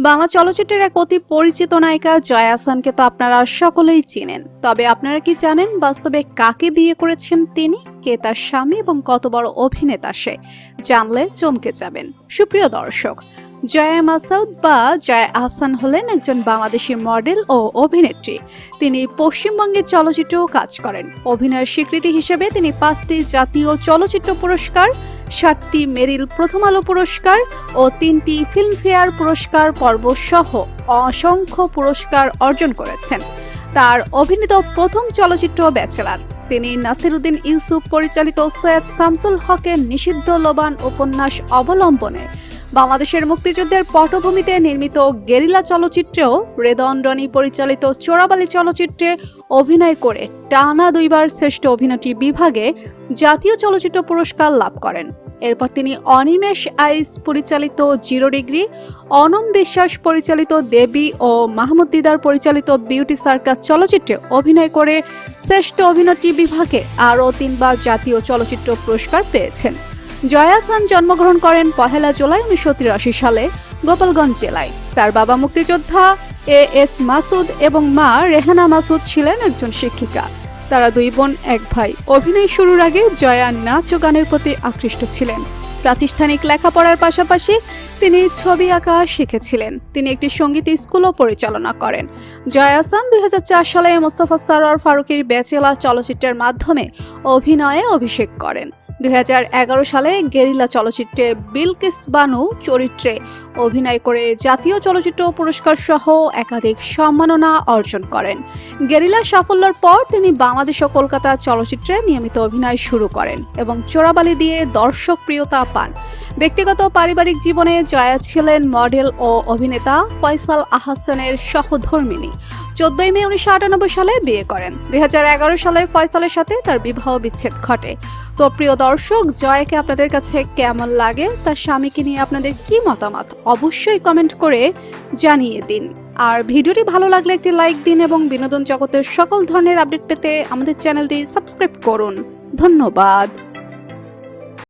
বাংলা চলচ্চিত্রের এক অতি পরিচিত নায়িকা জয়া আসানকে তো আপনারা সকলেই চেনেন। তবে আপনারা কি জানেন বাস্তবে কাকে বিয়ে করেছেন তিনি? কে তার স্বামী এবং কত বড় অভিনেতা সে? জানলে চমকে যাবেন। সুপ্রিয় দর্শক জয়া মাসাউদ বা জয়া আহসান হলেন একজন বাংলাদেশি মডেল ও অভিনেত্রী। তিনি পশ্চিমবঙ্গের চলচ্চিত্রেও কাজ করেন। অভিনয়ের স্বীকৃতি হিসেবে তিনি পাঁচটি জাতীয় চলচ্চিত্র পুরস্কার, সাতটি মেরিল প্রথম আলো পুরস্কার ও তিনটি ফিল্মফেয়ার পুরস্কার পর্ব সহ অসংখ্য পুরস্কার অর্জন করেছেন। তার অভিনীত প্রথম চলচ্চিত্র ব্যাচেলার। তিনি নাসিরুদ্দিন ইউসুফ পরিচালিত সৈয়দ শামসুল হকের নিষিদ্ধ লোবান উপন্যাস অবলম্বনে বাংলাদেশের মুক্তিযুদ্ধের পটভূমিতে নির্মিত গেরিলা চলচ্চিত্রেও রেদন রনি পরিচালিত চোরাবালি চলচ্চিত্রে অভিনয় করে টানা দুইবার শ্রেষ্ঠ অভিনেত্রী বিভাগে জাতীয় চলচ্চিত্র পুরস্কার লাভ করেন। এরপর তিনি অনিমেষ আইস পরিচালিত জিরো ডিগ্রি, অনম বিশ্বাস পরিচালিত দেবী ও মাহমুদ দিদার পরিচালিত বিউটি সার্কাস চলচ্চিত্রে অভিনয় করে শ্রেষ্ঠ অভিনেত্রী বিভাগে আরও তিনবার জাতীয় চলচ্চিত্র পুরস্কার পেয়েছেন। জয়া হাসান জন্মগ্রহণ করেন পহেলা জুলাই উনিশশো তিরাশি সালে গোপালগঞ্জ জেলায়। তার বাবা মুক্তিযোদ্ধা এ এস মাসুদ এবং মা রেহানা মাসুদ ছিলেন একজন শিক্ষিকা। তারা দুই বোন, এক ভাই। অভিনয় শুরুর আগে জয়া নাচ ও গানের প্রতি আকৃষ্ট ছিলেন। প্রাতিষ্ঠানিক লেখাপড়ার পাশাপাশি তিনি ছবি আঁকা শিখেছিলেন। তিনি একটি সংগীত স্কুলও পরিচালনা করেন। জয়া হাসান দুই সালে মোস্তফা সারোয়ার ফারুকের বেচেলা চলচ্চিত্রের মাধ্যমে অভিনয়ে অভিষেক করেন। দুই হাজার এগারো সালে গেরিলা চলচ্চিত্রে বিলকিস বানু চরিত্রে অভিনয় করে জাতীয় চলচ্চিত্র পুরস্কার সহ একাধিক সম্মাননা অর্জন করেন। গেরিলা সাফল্যের পর তিনি বাংলাদেশ ও কলকাতা চলচ্চিত্রে নিয়মিত অভিনয় শুরু করেন এবং চোরাবালি দিয়ে দর্শক প্রিয়তা পান। ব্যক্তিগত পারিবারিক জীবনে জয়া ছিলেন মডেল ও অভিনেতা ফয়সাল আহসানের সহধর্মিনী চোদ্দই মে উনিশশো আটানব্বই সালে বিয়ে করেন। দুই হাজার এগারো সালে ফয়সালের সাথে তার বিবাহ বিচ্ছেদ ঘটে। তো প্রিয় দর্শক, জয়কে আপনাদের কাছে কেমন লাগে, তার স্বামীকে নিয়ে আপনাদের কি মতামত, অবশ্যই কমেন্ট করে জানিয়ে দিন। আর ভিডিওটি ভালো লাগলে একটি লাইক দিন এবং বিনোদন জগতের সকল ধরনের আপডেট পেতে আমাদের চ্যানেলটি সাবস্ক্রাইব করুন। ধন্যবাদ।